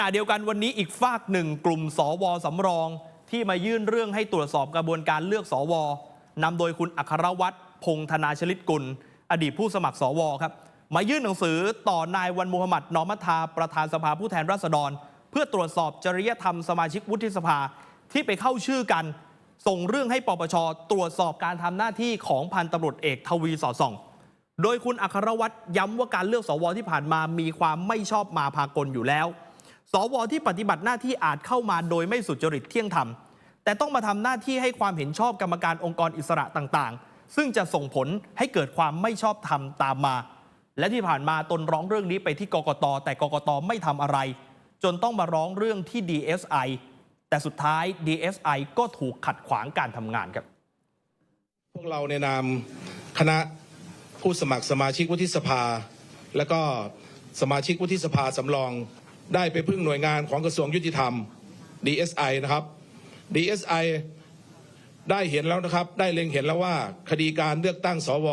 ณะเดียวกันวันนี้อีกฝากหนึ่งกลุ่มสวสำรอง ที่มายื่นเรื่องให้ตรวจสอบกระบวนการเลือกสวนำโดยคุณอัครวัตรพงษ์ธนาชลิตกุล อดีตผู้สมัครสวครับมายื่นหนังสือต่อนายวันมุฮัมมัดนอมัทาประธานสภาผู้แทนราษฎร เพื่อตรวจสอบจริยธรรมสมาชิกวุฒิสภาที่ไปเข้าชื่อกัน ส่งเรื่องให้ปปชตรวจสอบการทำหน้าที่ของพันตำรวจเอกทวีสอดส่อง โดยคุณอัครวัตรย้ำว่าการเลือกสวที่ผ่านมามีความไม่ชอบมาพากลอยู่แล้ว สวที่ปฏิบัติหน้าที่อาจเข้ามาโดยไม่สุจริตเที่ยงธรรม แต่ต้องมาทำหน้าที่ให้ความเห็นชอบกรรมการองค์กรอิสระต่างๆ ซึ่งจะส่งผลให้เกิดความไม่ชอบธรรมตามมา และที่ผ่านมาตนร้องเรื่องนี้ไปที่กกต แต่กกตไม่ทำอะไร จนต้องมาร้องเรื่องที่ DSI แต่สุดท้าย DSI ก็ถูกขัดขวางการทำงานครับ พวกเราในนามคณะผู้สมัครสมาชิกวุฒิสภา และก็สมาชิกวุฒิสภาสำรอง ได้ไปพึ่งหน่วยงานของกระทรวงยุติธรรม DSI นะครับ DSI ได้เห็นแล้วนะครับ ได้เล็งเห็นแล้วว่าคดีการเลือกตั้งสว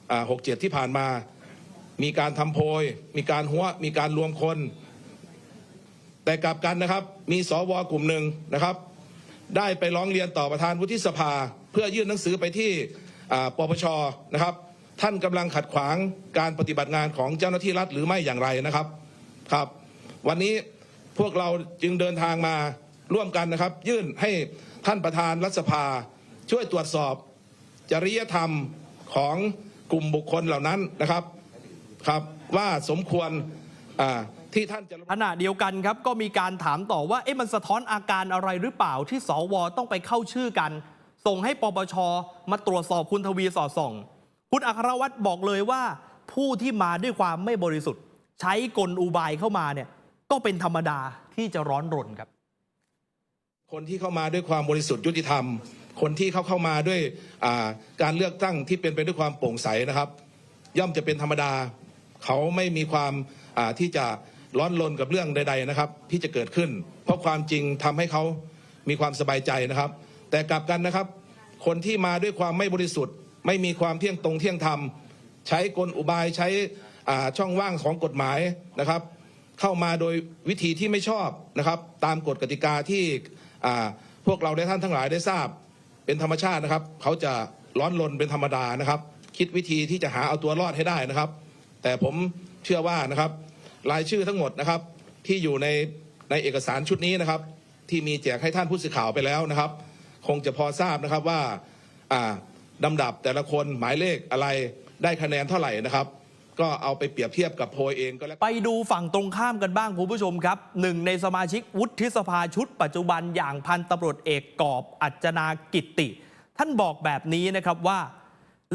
67 ที่ผ่านมา มีการทำโพย มีการหัว มีการรวมคน แต่กลับกันนะครับ มีสวกลุ่มหนึ่งนะครับ ได้ไปร้องเรียนต่อประธานวุฒิสภา เพื่อยื่นหนังสือไปที่ปปชนะครับ ท่านกำลังขัดขวางการปฏิบัติงานของเจ้าหน้าที่รัฐหรือไม่อย่างไรนะครับ ครับ วันนี้พวกเราจึงเดินทางมาร่วมกันนะครับ ยื่นให้ท่านประธานรัฐสภา ช่วยตรวจสอบจริยธรรมของกลุ่มบุคคลเหล่านั้นนะครับครับว่าสมควรที่ท่านจะขณะเดียวกันครับก็มีการถามต่อว่าเอ๊ะมันสะท้อนอาการอะไรหรือเปล่าที่สวต้องไปเข้าชื่อกัน ส่งให้ปปชมาตรวจสอบคุณทวีสอดส่อง คุณอัครวัตรบอกเลยว่า ผู้ที่มาด้วยความไม่บริสุทธิ์ ใช้กลอุบายเข้ามาเนี่ย ก็เป็นธรรมดาที่จะร้อนรนครับ คนที่เข้ามาด้วยความบริสุทธิ์ยุติธรรม คนที่เข้าเข้ามาด้วยาการเลือกตั้งที่เป็นไปด้วยความโปร่งใสนะครับ ย่อมจะเป็นธรรมดา เขาไม่มีความาที่จะร้อนรนกับเรื่องใด ๆนะครับ ที่จะเกิดขึ้น เพราะความจริงทำให้เขามีความสบายใจนะครับ แต่กลับกันนะครับ คนที่มาด้วยความไม่บริสุทธิ์ ไม่มีความเที่ยงตรงเที่ยงธรรม ใช้กลอุบายใช้ช่องว่างของกฎหมายนะครับ เข้ามาโดยวิธีที่ไม่ชอบนะครับ ตามกฎกติกาที่พวกเราได้ท่านทั้งหลายได้ทราบเป็นธรรมชาตินะครับ เขาจะร้อนรนเป็นธรรมดานะครับ คิดวิธีที่จะหาเอาตัวรอดให้ได้นะครับ แต่ผมเชื่อว่านะครับ รายชื่อทั้งหมดนะครับ ที่อยู่ในในเอกสารชุดนี้นะครับ ที่มีแจกให้ท่านผู้สื่อข่าวไปแล้วนะครับ คงจะพอทราบนะครับว่าอ่าลำดับแต่ละคนหมายเลขอะไรได้คะแนนเท่าไหร่นะครับ ก็เอาไปเปรียบเทียบกับโพยเองก็แล้วไปดูฝั่งตรงข้ามกันบ้างคุณผู้ชมครับหนึ่งในสมาชิกวุฒิสภาชุดปัจจุบันอย่างพันตำรวจเอกกอบอัจนากิตติท่านบอกแบบนี้นะครับว่า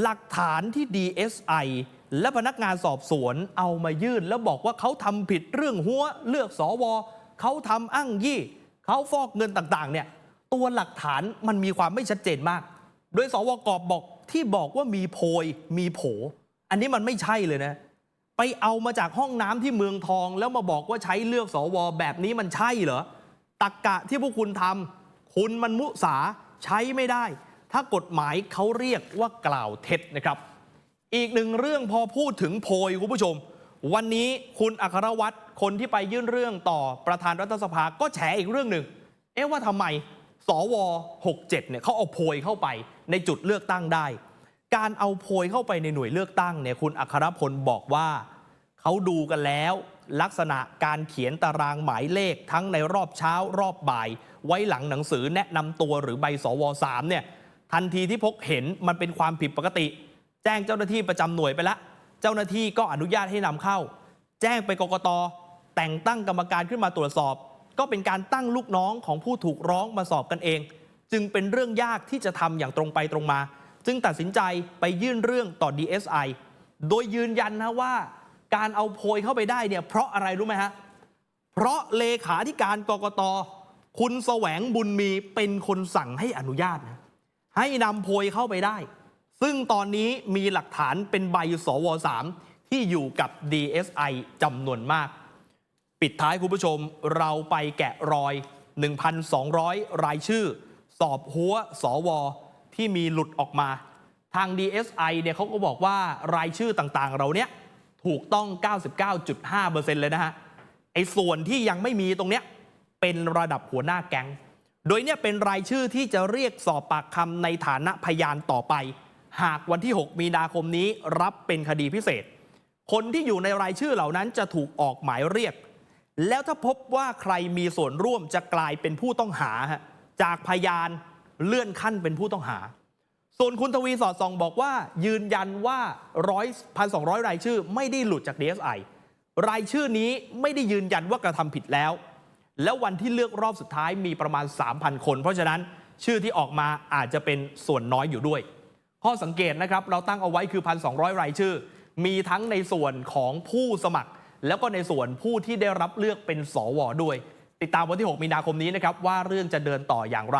หลักฐานที่ DSI และพนักงานสอบสวนเอามายื่น แล้วบอกว่าเขาทำผิดเรื่องหัวเลือกสอวเขาทำอ้างยี่เขาฟอกเงินต่างๆเนี่ยตัวหลักฐานมันมีความไม่ชัดเจนมาก โดยสวกอบบอกที่บอกว่ามีโพยมีโผ อันนี้มันไม่ใช่เลยนะ ไปเอามาจากห้องน้ำที่เมืองทอง แล้วมาบอกว่าใช้เลือกสวแบบนี้มันใช่เหรอตักกะที่พวกคุณทำคุณมันมุสาใช้ไม่ได้ ถ้ากฎหมายเขาเรียกว่ากล่าวเท็จนะครับ อีกหนึ่งเรื่องพอพูดถึงโพยคุณผู้ชม วันนี้คุณอัครวัตรคนที่ไปยื่นเรื่องต่อประธานรัฐสภาก็แฉอีกเรื่องหนึ่งเอ๊ะว่าทำไมสว 67เนี่ยเขาเอาโพยเข้าไปในจุดเลือกตั้งได้ การเอาโพยเข้าไปในหน่วยเลือกตั้งเนี่ยคุณอัครพลบอกว่าเขาดูกันแล้ว ลักษณะการเขียนตารางหมายเลขทั้งในรอบเช้ารอบบ่าย ไว้หลังหนังสือแนะนำตัวหรือใบสว3เนี่ยทันทีที่พบเห็นมันเป็นความผิดปกติ แจ้งเจ้าหน้าที่ประจำหน่วยไปละ เจ้าหน้าที่ก็อนุญาตให้นำเข้า แจ้งไปกกตแต่งตั้งกรรมการขึ้นมาตรวจสอบ ก็เป็นการตั้งลูกน้องของผู้ถูกร้องมาสอบกันเอง จึงเป็นเรื่องยากที่จะทำอย่างตรงไปตรงมา จึงตัดสินใจไปยื่นเรื่องต่อ DSI โดยยืนยันนะว่า การเอาโพยเข้าไปได้เนี่ยเพราะอะไรรู้ไหมฮะ เพราะเลขาธิการกกต คุณแสวงบุญมีเป็นคนสั่งให้อนุญาตนะให้นำโพยเข้าไปได้ ซึ่งตอนนี้มีหลักฐานเป็นใบสว3ที่อยู่กับ DSI จำนวนมาก ปิดท้ายคุณผู้ชมเราไปแกะรอย 1,200 รายชื่อ สอบหัวสว ที่มีหลุดออกมา ทาง DSI เนี่ยเขาก็บอกว่ารายชื่อต่างๆ เราเนี้ยถูกต้อง 99.5%เลยนะฮะไอ้ส่วนที่ยังไม่มีตรงเนี้ยเป็นระดับหัวหน้าแก๊ง โดยเนี่ยเป็นรายชื่อที่จะเรียกสอบปากคำในฐานะพยานต่อไป หากวันที่ 6 มีนาคมนี้รับเป็นคดีพิเศษ คนที่อยู่ในรายชื่อเหล่านั้นจะถูกออกหมายเรียก แล้วถ้าพบว่าใครมีส่วนร่วมจะกลายเป็นผู้ต้องหา จากพยาน เลื่อนขั้นเป็นผู้ต้องหา ส่วนคุณทวีสอดส่องบอกว่า ยืนยันว่าร้อยพันสองร้อยรายชื่อ ไม่ได้หลุดจาก DSI รายชื่อนี้ไม่ได้ยืนยันว่ากระทำผิดแล้ว แล้ววันที่เลือกรอบสุดท้ายมีประมาณ 3,000 คน เพราะฉะนั้นชื่อที่ออกมาอาจจะเป็นส่วนน้อยอยู่ด้วย ข้อสังเกตนะครับ เราตั้งเอาไว้คือ 1,200 รายชื่อ มีทั้งในส่วนของผู้สมัคร แล้วก็ในส่วนผู้ที่ได้รับเลือกเป็นสวด้วย ติดตามวันที่ 6 มีนาคมนี้นะครับว่าเรื่องจะเดินต่ออย่างไร